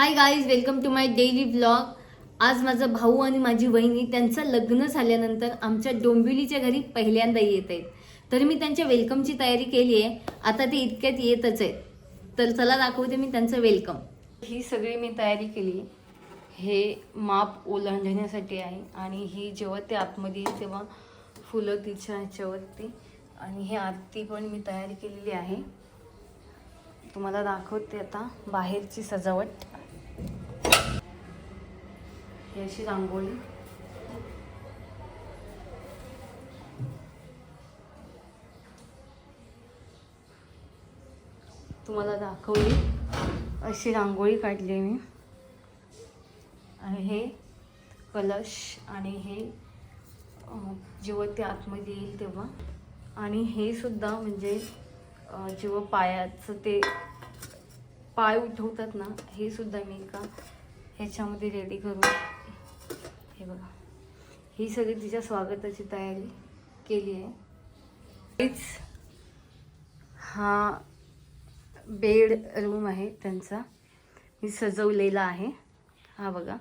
Hi guys welcome to my daily blog आज माझा भाऊ आणि माझी वहिनी त्यांचं लग्न झाल्यानंतर आमच्या डोंबिवलीच्या घरी पहिल्यांदा येत आहेत. तर मी त्यांच्या वेलकमची तयारी केली आहे. आता ते इतक्यात येतच आहेत. तर चला दाखवते मी त्यांचं वेलकम ही सगळी मी तयारी केली. हे माप ओलांडण्यासाठी आहे आणि ही जेव्हा ते आतमध्ये येईल तेव्हा फुलं तिच्या ह्याच्यावरती. आणि हे आरती पण मी तयारी केलेली आहे. तुम्हाला दाखवते आता बाहेरची सजावट. ही अशी रांगोळी. तुम्हाला दाखवली. अशी रांगोळी काढली मी. आणि हे कलश आणि हे जेव्हा ते आतमध्ये येईल तेव्हा. आणि हे सुद्धा म्हणजे जेव्हा पायाचं ते पाय उठवतात ना हे सुद्धा मी एका ह्याच्यामध्ये रेडी करून हे बघा. ही सगळी तिच्या स्वागताची तयारी केली आहे. हेच हा बेड रूम आहे त्यांचा. मी सजवलेला आहे. हा बघा.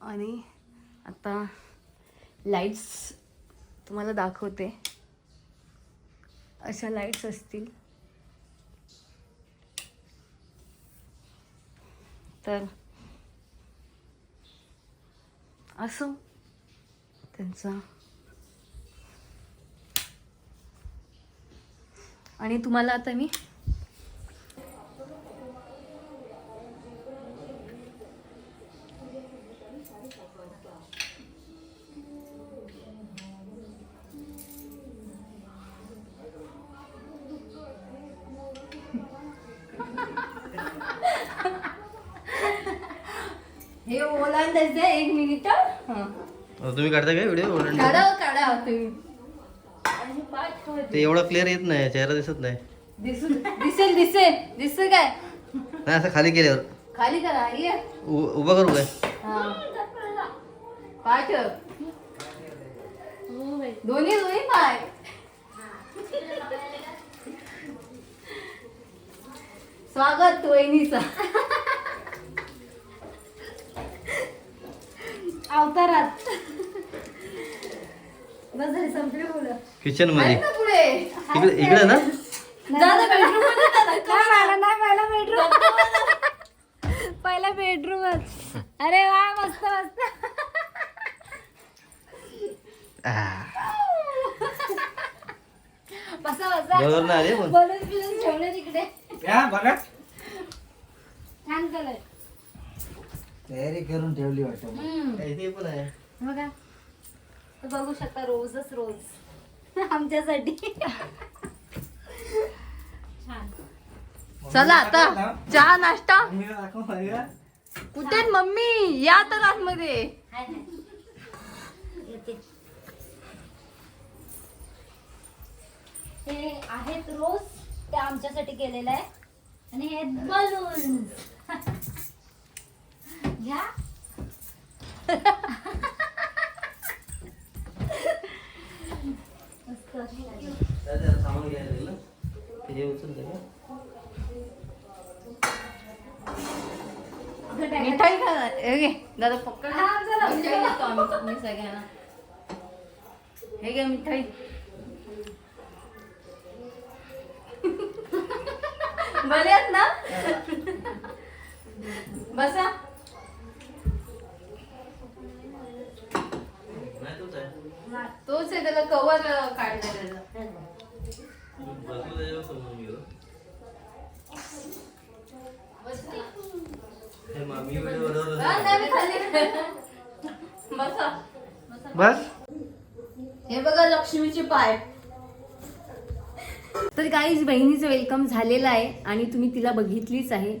आणि आता लाईट्स तुम्हाला दाखवते. अशा लाईट्स असतील. तर असो त्यांचा. आणि तुम्हाला आता मी हे ओलांडायचं आहे, एक मिनिट हं. तुम्ही काढता काय व्हिडिओ काढा काढा तुम्ही. आणि पाय ठेवा. ते एवढा क्लिअर येत नाही चेहरा दिसत नाही. दिसू दिसेल दिसेल दिसत काय? नाही असं खाली केल्यावर. खाली करा ये उ- उभं करू काय? हा. पाय ठेव. दोन्ही दोन्ही पाय. स्वागत वहिनीचा. अवतारात. बस झाली संपली मुलं. किचनमध्ये. आहेत ना पुढे. इकडे इकडे ना? जा ना. नाही पहिला बेडरूम पहिला बेडरूमच अरे वा मस्त मस्त. आ, बसा बसा. बरोबर ना बलून बिलून ठेवले तिकडे. छान कलर तयारी करून ठेवली वाटतं इथे पण आहे. बघा. तर बघू शकता रोजच रोज. आमच्यासाठी. छान. चला आता. चहा नाश्ता? मी दाखव बघा. कुठे मम्मी? या तर आतमध्ये हाय ना. येते. हे आहेत रोज. ते आमच्यासाठी केलेलं आहे. आणि हे बलून घ्या. सामान घ्यायला हे उचलते मिठाई खा. हे दादा हा, चला. मिठाई देतो आम्ही मी सगळ्यांना. हे घे मिठाई. बरे आहेत ना? बसा नाही तोच आहे तोच आहे त्याला कवर काढलेलं हे बस हे बघा लक्ष्मीचे पाय. तर काहीच बहिणीचं वेलकम झालेलं आहे आणि तुम्ही तिला बघितलीच आहे.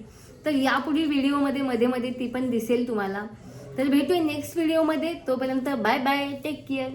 तर यापुढील व्हिडिओमध्ये मध्ये मध्ये ती पण दिसेल तुम्हाला. तर भेटूया नेक्स्ट व्हिडिओमध्ये तोपर्यंत बाय बाय टेक केअर